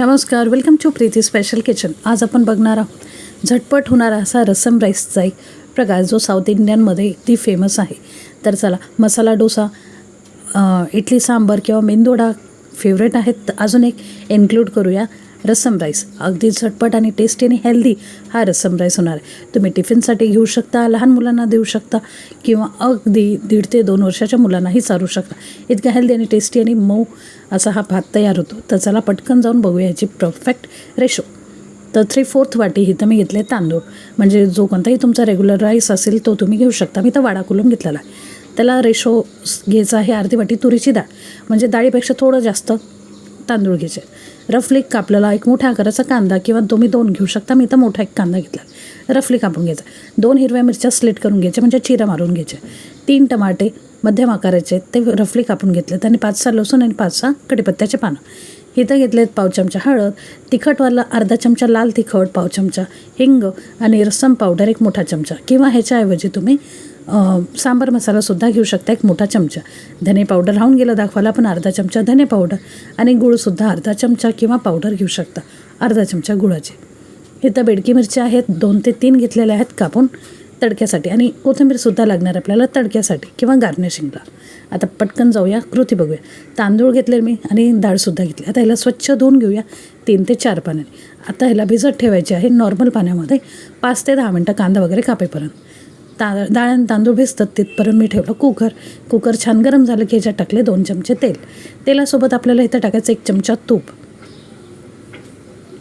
नमस्कार welcome to Preeti special kitchen आज आपण बघणार आहोत झटपट होणारा असा रसम राईसचा एक प्रकार जो साऊथ इंडियनमध्ये अगदी फेमस आहे. तर चला मसाला डोसा इडली सांबर किंवा मेंदोडा फेवरेट आहेत. तर अजून एक इन्क्लूड करूया. रसम राईस. अगदी झटपट आणि टेस्टी आणि हेल्दी हा रसम राईस होणार आहे. तुम्ही टिफिनसाठी घेऊ शकता लहान मुलांना देऊ शकता किंवा अगदी दीड ते दोन वर्षाच्या मुलांनाही चारू शकता. इतका हेल्दी आणि टेस्टी आणि मऊ असा हा भात तयार होतो. तर चला पटकन जाऊन बघूया याची परफेक्ट रेशो तर थ्री फोर्थ वाटी ही तर मी घेतले तांदूळ. म्हणजे जो कोणताही तुमचा रेग्युलर राईस असेल तो तुम्ही घेऊ शकता. मी तर वाडा कुलून घेतलेला आहे. त्याला रेशो घ्यायचा आहे अर्धी वाटी तुरीची डाळ. म्हणजे डाळीपेक्षा थोडं जास्त तांदूळ घ्यायचे. रफली कापलेला एक मोठ्या आकाराचा कांदा किंवा तुम्ही दोन घेऊ शकता. मी तर मोठा एक कांदा घेतला. रफली कापून घ्यायचा. दोन हिरव्या मिरच्या स्लिट करून घ्यायच्या म्हणजे चिरा मारून घ्यायचे. तीन टमाटे मध्यम आकाराचे ते रफली कापून घेतले. आणि पाच सहा लसूण आणि पाच सहा कढीपत्त्याचे पानं. इथं घेतलेत पाव चमचा हळद तिखटवाला अर्धा चमचा लाल तिखट पाव चमचा हिंग आणि रस्सम पावडर एक मोठा चमचा. किंवा ह्याच्याऐवजी तुम्ही सांबार मसालासुद्धा घेऊ शकता एक मोठा चमचा. धने पावडर राहून गेलं दाखवायला पण अर्धा चमचा धने पावडर आणि गुळसुद्धा अर्धा चमचा किंवा पावडर घेऊ शकता. अर्धा चमचा गुळाचे. इथं बेडकी मिरच्या आहेत दोन ते तीन घेतलेल्या आहेत कापून तडक्यासाठी आणि कोथिंबीरसुद्धा लागणार आपल्याला तडक्यासाठी किंवा गार्निशिंगला आता पटकन जाऊया कृती बघूया. तांदूळ घेतले मी आणि डाळसुद्धा घेतली. आता ह्याला स्वच्छ धुवून घेऊया तीन ते चार पाण्याने. आता ह्याला भिजत ठेवायचे आहे नॉर्मल पाण्यामध्ये पाच ते दहा मिनटं कांदा वगैरे कापेपर्यंत. ता डाळ आणि तांदूळ भिजतात तिथपर्यंत मी ठेवलं कुकर. कुकर छान गरम झालं की ह्याच्यात टाकले दोन चमचे तेल. तेलासोबत आपल्याला इथं टाकायचं एक चमचा तूप.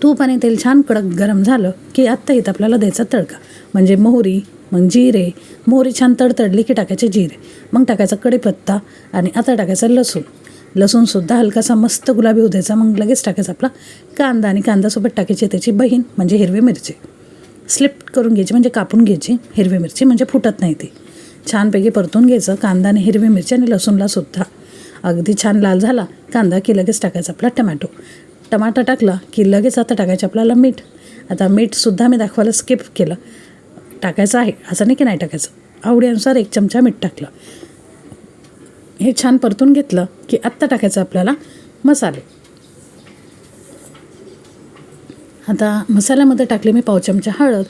तूप आणि तेल छान कडक गरम झालं की आत्ता इथं आपल्याला द्यायचा तडका. म्हणजे मोहरी मग जिरे. मोहरी छान तडतडली की टाकायचे जिरे. मग टाकायचा कढीपत्ता आणि आता टाकायचा लसूण. लसूणसुद्धा हलकासा मस्त गुलाबी होऊ द्यायचा मग लगेच टाकायचा आपला कांदा आणि कांद्यासोबत टाकायची त्याची बहीण म्हणजे हिरवी मिरची. करून घ्यायची म्हणजे कापून घ्यायची हिरवी मिरची म्हणजे फुटत नाही ती. छानपैकी परतून घ्यायचं कांदा आणि हिरवी मिरची आणि लसूणला सुद्धा. अगदी छान लाल झाला कांदा की लगेच टाकायचा आपला टमॅटो. टमाटा टाकला की लगेच आता टाकायचं आपल्याला मीठ. आता मीठसुद्धा मी दाखवायला स्किप केलं. टाकायचं आहे असं नाही की नाही टाकायचं. आवडीनुसार एक चमचा मीठ टाकलं. हे छान परतून घेतलं की आत्ता टाकायचं आपल्याला मसाले. आता मसाल्यामध्ये टाकले मी पाव चमचा हळद.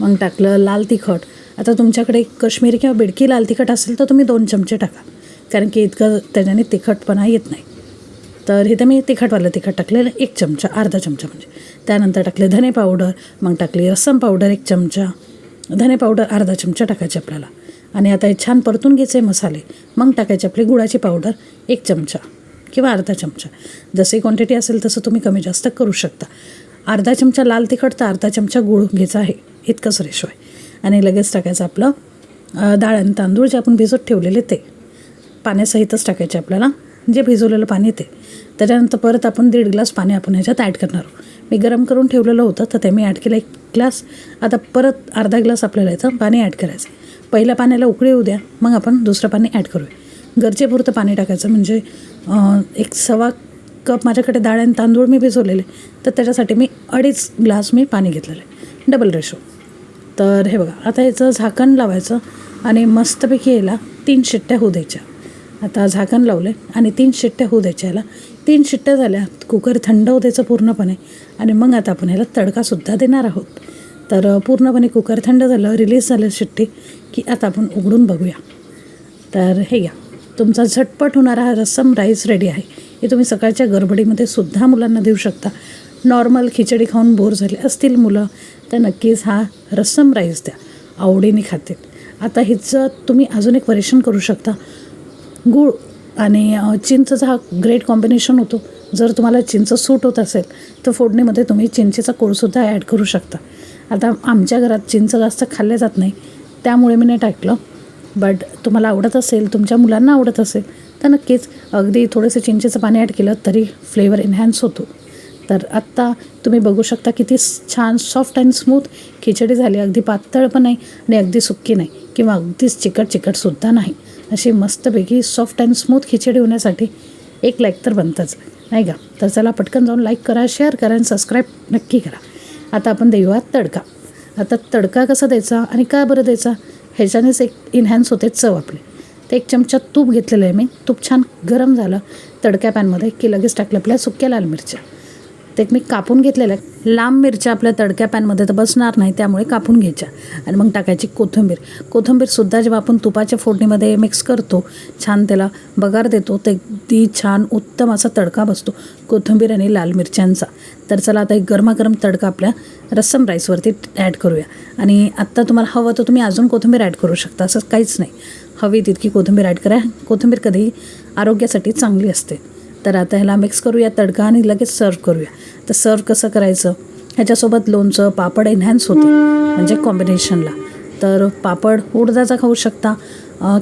मग टाकलं लाल तिखट. आता तुमच्याकडे कश्मीरी किंवा बेडकी लाल तिखट असेल तर तुम्ही दोन चमचे टाका. कारण की इतकं त्याच्याने तिखटपणा येत नाही. तर इथे मी तिखटवालं तिखट टाकलेलं एक चमचा अर्धा चमचा म्हणजे. त्यानंतर टाकले धने पावडर मग टाकली रस्सम पावडर एक चमचा. धने पावडर अर्धा चमचा टाकायचे आपल्याला. आणि आता हे छान परतून घ्यायचे मसाले. मग टाकायचे आपली गुळाची पावडर एक चमचा किंवा अर्धा चमचा. जशी क्वांटिटी असेल तसं तुम्ही कमी जास्त करू शकता. अर्धा चमचा लाल तिखट तर अर्धा चमचा गुळ घ्यायचा आहे. इतकंच रेशो आहे आणि लगेच टाकायचं आपलं डाळ आणि तांदूळ जे आपण भिजत ठेवलेले ते. पाण्यासहितच टाकायचे आपल्याला. जे भिजवलेलं पाणी ते त्याच्यानंतर परत आपण दीड ग्लास पाणी आपण ह्याच्यात ॲड करणार आहोत. मी गरम करून ठेवलेलं होतं तर ते मी ॲड केलं एक ग्लास. आता परत अर्धा ग्लास आपल्याला याचं पाणी ॲड करायचं. पहिल्या पाण्याला उकळी येऊ द्या मग आपण दुसरं पाणी ॲड करूया. गरजेपुरतं पाणी टाकायचं म्हणजे एक सव्वा कप माझ्याकडे डाळ आणि तांदूळ मी भिजवलेले. तर त्याच्यासाठी मी अडीच ग्लास मी पाणी घेतलेलं. आहे डबल रेशो तर हे बघा आता याचं झाकण लावायचं आणि मस्तपैकी याला तीन शिट्ट्या होऊ द्यायच्या. आता झाकण लावले आणि तीन शिट्ट्या होऊ द्यायच्या याला. तीन शिट्ट्या झाल्या कुकर थंड होऊ द्यायचं पूर्णपणे आणि मग आता आपण ह्याला तडकासुद्धा देणार आहोत. तर पूर्णपणे कुकर थंड झालं रिलीज झालं शिट्टी की आता आपण उघडून बघूया. तर हे घ्या. तुमचा झटपट होणारा हा रस्सम राईस रेडी आहे. हे तुम्ही सकाळच्या गडबडीमध्ये सुद्धा मुलांना देऊ शकता. नॉर्मल खिचडी खाऊन बोर झाले असतील मुलं तर नक्कीच हा रस्सम राईस द्या. आवडीने खातील आता हिचं तुम्ही अजून एक परीक्षण करू शकता. गूळ आणि चिंचचा हा ग्रेट कॉम्बिनेशन होतो. जर तुम्हाला चिंच सूट होत असेल तर फोडणीमध्ये तुम्ही चिंचेचा कोळसुद्धा ॲड करू शकता. आता आमच्या घरात चिंच जास्त खाल्ले जात नाही. त्यामुळे मी नाही टाकलं. बट तुम्हाला आवडत असेल तुमच्या मुलांना आवडत असेल तर नक्कीच अगदी थोडंसं चिंचेचं पाणी ॲड केलं तरी फ्लेवर एनहॅन्स होतो. तर आत्ता तुम्ही बघू शकता किती छान सॉफ्ट अँड स्मूथ खिचडी झाली. अगदी पातळ पण नाही आणि अगदी सुक्की नाही किंवा अगदीच चिकट चिकटसुद्धा नाही. अशी मस्तपैकी सॉफ्ट अँड स्मूथ खिचडी होण्यासाठी एक लाईक तर बनतंच नाही का? तर चला पटकन जाऊन लाईक करा शेअर करा आणि सबस्क्राईब नक्की करा. आता आपण देऊया तडका. आता तडका कसा द्यायचा आणि का बरं द्यायचा? ह्याच्यानेच एक इन्हॅन्स होते चव आपली. तर एक चमचा तूप घेतलेलं आहे मी. तूप छान गरम झालं तडक्या पॅनमध्ये की लगेच टाकलं आपल्या सुक्या लाल मिरच्या. ते मी कापून घेतलेल्या लांब मिरच्या आपल्या तडक्या पॅनमध्ये तर बसणार नाही त्यामुळे कापून घ्यायच्या. आणि मग टाकायची कोथिंबीर. कोथिंबीरसुद्धा जेव्हा आपण तुपाच्या फोडणीमध्ये मिक्स करतो छान त्याला बगार देतो ते अगदी छान उत्तम असा तडका बसतो कोथिंबीर आणि लाल मिरच्यांचा. तर चला आता एक गरमागरम तडका आपल्या रस्सम राईसवरती ॲड करूया. आणि आत्ता तुम्हाला हवं तर तुम्ही अजून कोथिंबीर ॲड करू शकता असं काहीच नाही. हवी तितकी कोथिंबीर ॲड करा. कोथिंबीर कधीही आरोग्यासाठी चांगली असते. तर आता ह्याला मिक्स करूया तडका आणि लगेच सर्व करूया. तर सर्व कसं करायचं? ह्याच्यासोबत लोणचं पापड एन्हॅन्स होते म्हणजे कॉम्बिनेशनला तर पापड उडदाचा खाऊ शकता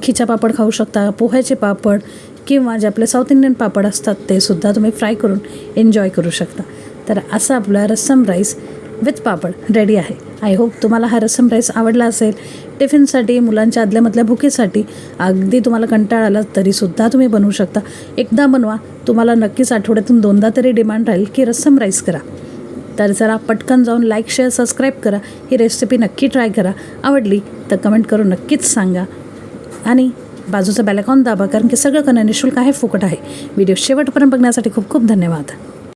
खिचा पापड खाऊ शकता पोह्याचे पापड किंवा जे आपले साऊथ इंडियन पापड असतात ते सुद्धा तुम्ही फ्राय करून एन्जॉय करू शकता. तर असं आपला rasam rice with papad ready आहे. आय होप तुम्हाला हा रस्सम राईस आवडला असेल. टिफिनसाठी मुलांच्या आदल्यामधल्या भुकेसाठी अगदी तुम्हाला कंटाळा आला तरीसुद्धा तुम्ही बनवू शकता. एकदा बनवा तुम्हाला नक्कीच आठवड्यातून दोनदा तरी डिमांड राहील की रस्सम राईस करा. तर जरा पटकन जाऊन लाईक शेअर सबस्क्राईब करा. ही रेसिपी नक्की ट्राय करा. आवडली तर कमेंट करून नक्कीच सांगा. आणि बाजूचं बॅलॅकॉन दाबा कारण की सगळं करणं निशुल्क आहे फुकट आहे. व्हिडिओ शेवटपर्यंत बघण्यासाठी खूप खूप धन्यवाद.